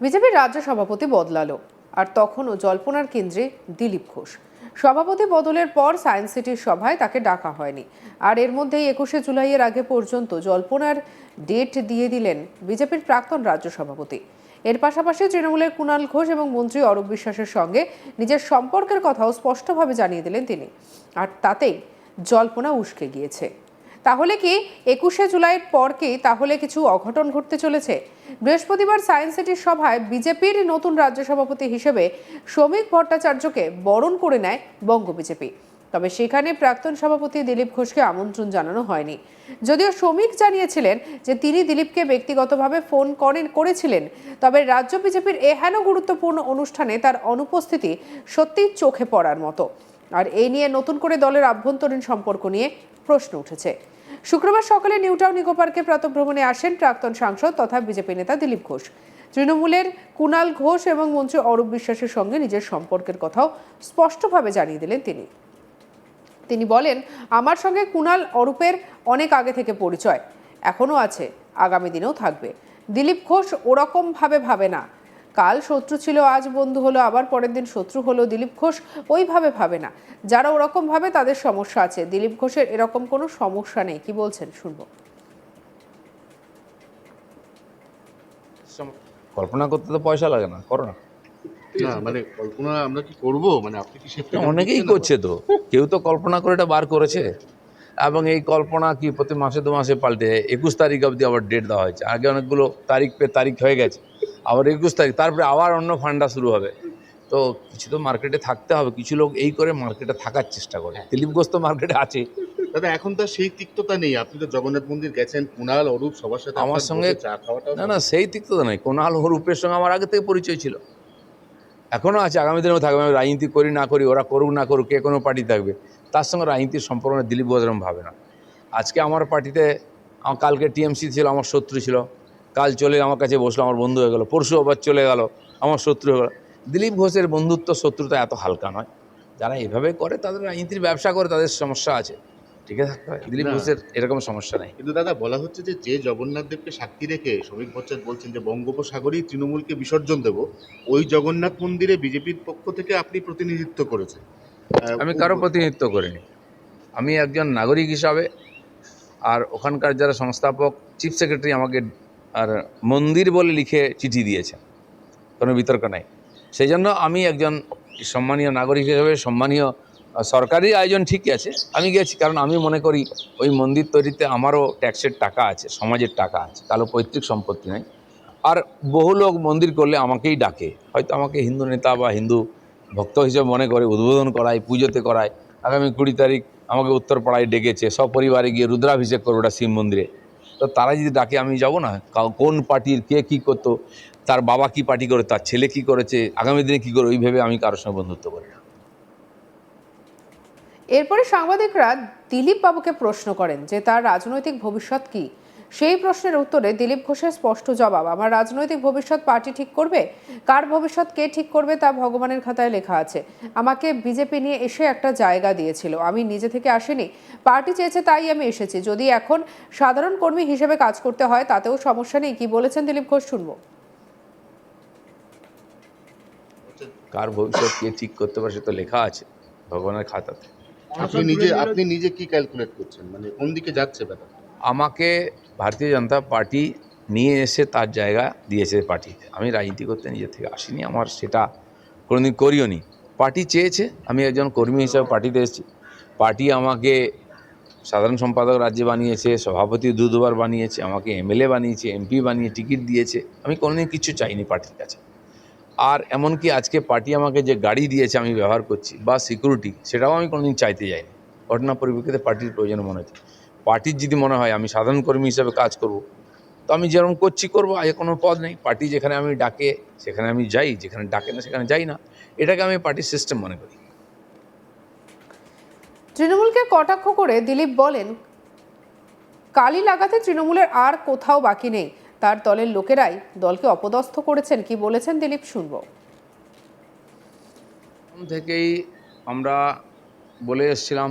বিজেপির রাজ্য সভাপতি বদলালো, আর তখনও জল্পনার কেন্দ্রে দিলীপ ঘোষ। সভাপতি বদলের পর সায়েন্স সিটির সভায় তাকে ডাকা হয়নি। আর এর মধ্যেই একুশে জুলাইয়ের আগে পর্যন্ত জল্পনার ডেট দিয়ে দিলেন বিজেপির প্রাক্তন রাজ্য সভাপতি। এর পাশাপাশি তৃণমূলের কুণাল ঘোষ এবং মন্ত্রী অরূপ বিশ্বাসের সঙ্গে নিজের সম্পর্কের কথাও স্পষ্টভাবে জানিয়ে দিলেন তিনি। আর তাতেই জল্পনা উস্কে গিয়েছে। তাহলে কি একুশে জুলাইয়ের পর কি তাহলে কিছু অঘটন ঘটতে চলেছে? বৃহস্পতিবার সায়েন্স সিটির সভায় বিজেপির নতুন রাজ্য সভাপতি হিসেবে শ্রমিক ভট্টাচার্যকে বরণ করে নেয় বঙ্গ বিজেপি। তবে সেখানে প্রাক্তন সভাপতি দিলীপ ঘোষকে আমন্ত্রণ জানানো হয়নি। যদিও শ্রমিক জানিয়েছিলেন যে তিনি দিলীপকে ব্যক্তিগতভাবে ফোন করেন, করেছিলেন, তবে রাজ্য বিজেপির এহেন গুরুত্বপূর্ণ অনুষ্ঠানে তার অনুপস্থিতি সত্যিই চোখে পড়ার মতো। আর এই নিয়ে নতুন করে দলের আভ্যন্তরীণ সম্পর্ক নিয়ে প্রশ্ন উঠেছে। শুক্রবার সকালে নিউটাউন ইকো পার্কে আসেন প্রাক্তন সাংসদ তথা বিজেপি নেতা দিলীপ ঘোষ। তৃণমূলের কুণাল ঘোষ এবং মন্ত্রী অরূপ বিশ্বাসের সঙ্গে নিজের সম্পর্কের কথাও স্পষ্টভাবে জানিয়ে দিলেন তিনি। তিনি বলেন, আমার সঙ্গে কুণাল অরূপের অনেক আগে থেকে পরিচয়, এখনও আছে, আগামী দিনেও থাকবে। দিলীপ ঘোষ ওরকমভাবে ভাবে না কাল শত্রু ছিল আজ বন্ধু হলো আবার পরের দিন শত্রু হলো দিলীপ ঘোষ ওইভাবে ভাবে না। যারা ওরকম ভাবে তাদের সমস্যা আছে। দিলীপ ঘোষের এরকম কোনো সমস্যা নেই। কি বলছেন? শুনব। কল্পনা করতে তো পয়সা লাগে না। করো না। না মানে কল্পনা আমরা কি করব? মানে আপনি কি সেটা অনেকেই করছে তো। কেউ তো কল্পনা করে এটা বার করেছে। এবং এই কল্পনা কি প্রতি মাসে দু মাসে পাল্টে একুশ তারিখ অবধি আবার ডেট দেওয়া হয়েছে। আগে অনেকগুলো তারিখ পে তারিখ হয়ে গেছে। আবার একুশ তারিখ তারপরে আবার অন্য ফান্ডা শুরু হবে। তো কিছু তো মার্কেটে থাকতে হবে কিছু লোক এই করে মার্কেটে থাকার চেষ্টা করে। দিলীপ ঘোষ তো মার্কেটে আছে। দাদা এখন তো সেই তিক্ততা নেই। আপনি তো জগন্নাথ মন্দির গেছেন কুণাল অরূপ সবার সাথে আমার সঙ্গে- চা খাওয়াটা না না সেই দিক নেই। নয় কোনাল হরূপের সঙ্গে আমার আগে থেকে পরিচয় ছিল। এখনও আছে আগামী দিনেও থাকবে। আমি রাজনীতি করি না করি ওরা করুক না করুক কে কোনো পার্টি থাকবে। তার সঙ্গে রাজনীতির সম্পর্ক দিলীপ বজরম ভাবে না। আজকে আমার পার্টিতে কালকে টিএমসি ছিল আমার শত্রু ছিল। কাল চলে আমার কাছে বসল আমার বন্ধু হয়ে গেলো পরশু আবার চলে গেল আমার শত্রু হয়ে গেলো। দিলীপ ঘোষের বন্ধুত্ব শত্রুতা এত হালকা নয়। যারা এভাবে করে তাদের রাজনীতির ব্যবসা করে তাদের সমস্যা আছে। ঠিক আছে? দিলীপ ঘোষের এরকম সমস্যা নেই। কিন্তু দাদা বলা হচ্ছে যে যে জগন্নাথ দেবকে সাক্ষী রেখে শ্রমিক ভট্টাচার্য বলছেন যে বঙ্গোপসাগরেই তৃণমূলকে বিসর্জন দেব ওই জগন্নাথ মন্দিরে বিজেপির পক্ষ থেকে আপনি প্রতিনিধিত্ব করেছেন। আমি কারও প্রতিনিধিত্ব করিনি। আমি একজন নাগরিক হিসাবে আর ওখানকার যারা সংস্থাপক চিফ সেক্রেটারি আমাকে আর মন্দির বলে লিখে চিঠি দিয়েছেন কোনো বিতর্ক নাই। সেই জন্য আমি একজন সম্মানীয় নাগরিক হিসেবে, সম্মানীয় সরকারি আয়োজন ঠিকই আছে। আমি গেছি কারণ আমি মনে করি ওই মন্দির তৈরিতে আমারও ট্যাক্সের টাকা আছে, সমাজের টাকা আছে। কারও পৈতৃক সম্পত্তি নেই। আর বহু লোক মন্দির করলে আমাকেই ডাকে। হয়তো আমাকে হিন্দু নেতা বা হিন্দু ভক্ত হিসেবে মনে করে, উদ্বোধন করায়, পুজোতে করায়। আগামী কুড়ি তারিখ আমাকে উত্তরপাড়ায় ডেকেছে। সপরিবারে গিয়ে রুদ্রাভিষেক করব ওটা শিব মন্দিরে। তো তারা যদি ডাকে, আমি যাব না। কোন পার্টির কে কী করতো, তার বাবা কি পার্টি করে, তার ছেলে কি করেছে, আগামী দিনে কী করে, ওইভাবে আমি কারোর সঙ্গে বন্ধুত্ব করি না। এরপরে সাংবাদিকরা দিলীপ বাবুকে প্রশ্ন করেন যে তার রাজনৈতিক ভবিষ্যৎ কি? সেই প্রশ্নের উত্তরে দিলীপ ঘোষের স্পষ্ট জবাব আমার রাজনৈতিক ভবিষ্যৎ পার্টি ঠিক করবে? কার ভবিষ্যৎ কে ঠিক করবে তা ভগবানের খাতায় লেখা আছে। আমাকে বিজেপি নিয়ে এসে একটা জায়গা দিয়েছিল। আমি নিজে থেকে আসিনি। পার্টি চেয়েছে তাই আমি এসেছি। যদি এখন সাধারণ কর্মী হিসেবে কাজ করতে হয় তাতেও সমস্যা নেই। কি বলেছেন দিলীপ ঘোষ শুনব। কার ভবিষ্যৎ কে ঠিক করতে পারে সে তো লেখা আছে ভগবানের খাতাতে। আপনি নিজে আপনি নিজে কি ক্যালকুলেট করছেন? মানে কোন দিকে যাচ্ছে ব্যাপার আমাকে ভারতীয় জনতা পার্টি নিয়ে এসে তার জায়গা দিয়েছে পার্টিতে আমি রাজনীতি করতে নিজের থেকে আসিনি, আমার সেটা কোনোদিন করিও নি পার্টি চেয়েছে, আমি একজন কর্মী হিসাবে পার্টিতে এসেছি। পার্টি আমাকে সাধারণ সম্পাদক রাজ্যে বানিয়েছে, সভাপতি দু দুবার বানিয়েছে, আমাকে এমএলএ বানিয়েছে, এমপি বানিয়ে টিকিট দিয়েছে। আমি কোনোদিন কিছু চাইনি পার্টির কাছে। আর এমনকি আজকে পার্টি আমাকে যে গাড়ি দিয়েছে আমি ব্যবহার করছি বা সিকিউরিটি সেটাও আমি কোনোদিন চাইতে যাইনি। ঘটনা পরিপ্রেক্ষিতে পার্টির প্রয়োজন মনে হচ্ছে। পার্টির যদি মনে হয় আমি সাধারণ কর্মী হিসাবে কাজ করব তো আমি যেরকম করছি করব আগে কোনো পদ নেই। পার্টি যেখানে আমি ডাকে সেখানে আমি যাই যেখানে ডাকে না সেখানে যাই না। এটাকে আমি পার্টির সিস্টেম মনে করি। তৃণমূলকে কটাক্ষ করে দিলীপ বলেন কালি লাগাতে তৃণমূলের আর কোথাও বাকি নেই। তার দলের লোকেরাই দলকে অপদস্থ করেছেন কি বলেছেন দিলীপ শুনব। থেকেই আমরা বলে এসেছিলাম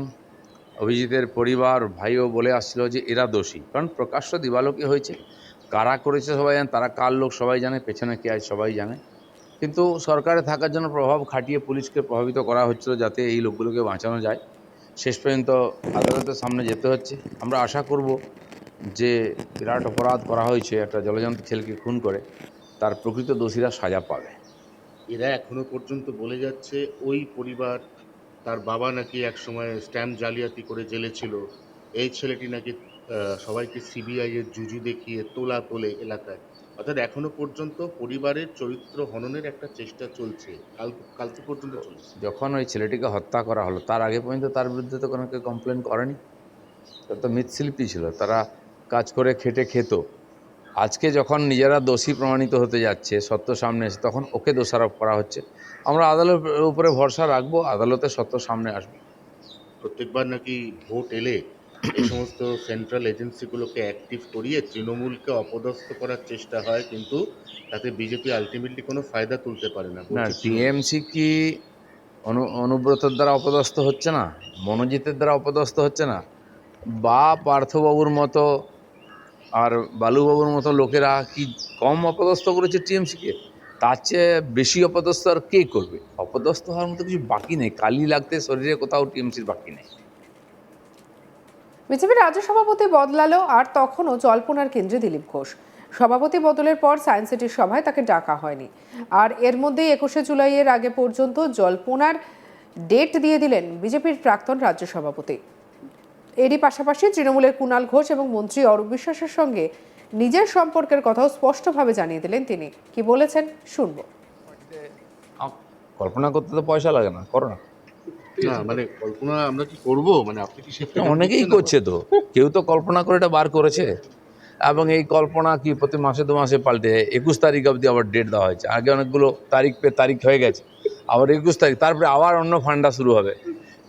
অভিজিতের পরিবার, ভাইও বলে আসছিল যে এরা দোষী। কারণ প্রকাশ্য দিবালোকে হয়েছে। কারা করেছে সবাই জানে, তারা কার লোক সবাই জানে, পেছনে কে আছে সবাই জানে। কিন্তু সরকারে থাকার জন্য প্রভাব খাটিয়ে পুলিশকে প্রভাবিত করা হচ্ছিল যাতে এই লোকগুলোকে বাঁচানো যায়। শেষ পর্যন্ত আদালতের সামনে যেতে হচ্ছে। আমরা আশা করব যে বিরাট অপরাধ করা হয়েছে একটা জলজন্ত ছেলেকে খুন করে, তার প্রকৃত দোষীরা সাজা পাবে। এরা এখনও পর্যন্ত বলে যাচ্ছে ওই পরিবার তার বাবা নাকি এক সময় স্ট্যাম্প জালিয়াতি করে জেলে ছিল। এই ছেলেটি নাকি সবাইকে সিবিআই এর জুজু দেখিয়ে তোলা তোলে এলাকায়। অর্থাৎ এখনও পর্যন্ত পরিবারের চরিত্র হননের একটা চেষ্টা চলছে। কাল, কালকে পর্যন্ত চলছে। যখন ওই ছেলেটিকে হত্যা করা হলো, তার আগে পর্যন্ত তার বিরুদ্ধে তো কোনো কেউ কমপ্লেন করেনি? তো মৃৎশিল্পী ছিল, তারা কাজ করে খেটে খেত। আজকে যখন নিজেরা দোষী প্রমাণিত হতে যাচ্ছে সত্য সামনে এসে তখন ওকে দোষারোপ করা হচ্ছে। আমরা আদালতের উপরে ভরসা রাখব আদালতে সত্য সামনে আসবে। প্রত্যেকবার নাকি ভোট এলে এই সমস্ত সেন্ট্রাল এজেন্সিগুলোকে অ্যাক্টিভ করিয়ে তৃণমূলকে অপদস্থ করার চেষ্টা হয় কিন্তু তাতে বিজেপি আলটিমেটলি কোনো ফায়দা তুলতে পারে না। না টিএমসি কি অনু অনুব্রতর দ্বারা অপদস্থ হচ্ছে না? মনোজিতের দ্বারা অপদস্থ হচ্ছে না? বা পার্থবাবুর মতো আর বালুবাবুর মতো লোকেরা কি কম অপদস্থ করেছে টিএমসিকে? তার চেয়ে বেশি অপদস্থ আর কে করবে? অপদস্থ হওয়ার মতো কিছু বাকি নেই। কালি লাগতে শরীরে কোথাও টিএমসির বাকি নেই। বিজেপির রাজ্য সভাপতি বদলালো আর তখনও জল্পনার কেন্দ্রে দিলীপ ঘোষ। সভাপতি বদলের পর সায়েন্স সিটির সভায় তাকে ডাকা হয়নি। আর এর মধ্যেই একুশে জুলাইয়ের আগে পর্যন্ত জল্পনার ডেট দিয়ে দিলেন বিজেপির প্রাক্তন রাজ্য সভাপতি। এরই পাশাপাশি তৃণমূলের কুণাল ঘোষ এবং মন্ত্রী অরূপ বিশ্বাসের সঙ্গে নিজের সম্পর্কের কথাও স্পষ্টভাবে জানিয়ে দিলেন তিনি। কি বলেছেন শুনব। কল্পনা করতে তো পয়সা লাগে না করো না। মানে কল্পনা আমরা কি করব? মানে আপনি কি অনেকেই করছে তো। কেউ তো কল্পনা করে এটা বার করেছে। এবং এই কল্পনা কি প্রতি মাসে দু মাসে পাল্টে একুশ তারিখ অবধি আবার ডেট দেওয়া হয়েছে। আগে অনেকগুলো তারিখ পে তারিখ হয়ে গেছে। আবার একুশ তারিখ তারপরে আবার অন্য ফান্ডা শুরু হবে।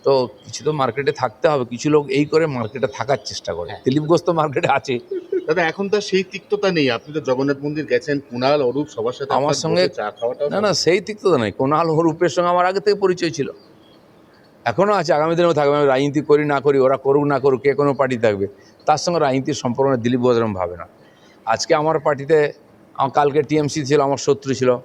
তো কিছু তো মার্কেটে থাকতে হবে কিছু লোক এই করে মার্কেটে থাকার চেষ্টা করে। দিলীপ ঘোষ তো মার্কেটে আছে। দাদা এখন তো সেই তিক্ততা নেই। আপনি তো জগন্নাথ মন্দির গেছেন কুণাল অরূপ সবার সাথে আমার সঙ্গে- না না সেই তিক্ততা নেই। কোনাল হরূপের সঙ্গে আমার আগে থেকে পরিচয় ছিল। এখনও আছে আগামী দিনেও থাকবে। আমি রাজনীতি করি না করি ওরা করুক না করুক কে কোনো পার্টি থাকবে। তার সঙ্গে রাজনীতির সম্পর্ক দিলীপ বোধরম ভাবে না। আজকে আমার পার্টিতে আমার কালকে টিএমসি ছিল আমার শত্রু ছিল।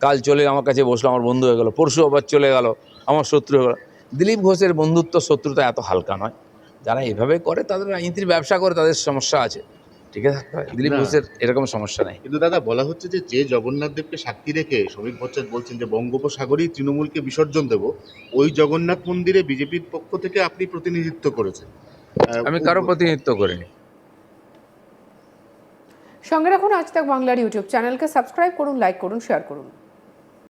কাল চলে আমার কাছে বসল আমার বন্ধু হয়ে গেল। পরশু আবার চলে গেল আমার শত্রু হয়ে গেল। দিলীপ ঘোষের বন্ধুত্ব শত্রুতা এত হালকা নয়। যারা এভাবে করে তাদের রাজনীতির ব্যবসা করে তাদের সমস্যা আছে। ঠিক আছে? দিলীপ ঘোষের এরকম সমস্যা নেই। কিন্তু দাদা বলা হচ্ছে যে যে জগন্নাথ দেবকে সাক্ষী রেখে শ্রমিক ভট্টাচার্য বলছেন যে বঙ্গোপসাগরেই তৃণমূলকে বিসর্জন দেব ওই জগন্নাথ মন্দিরে বিজেপির পক্ষ থেকে আপনি প্রতিনিধিত্ব করেছেন। আমি কারও প্রতিনিধিত্ব করিনি। সঙ্গে রাখুন আজ তাক বাংলার ইউটিউব চ্যানেলকে। সাবস্ক্রাইব করুন লাইক করুন শেয়ার করুন।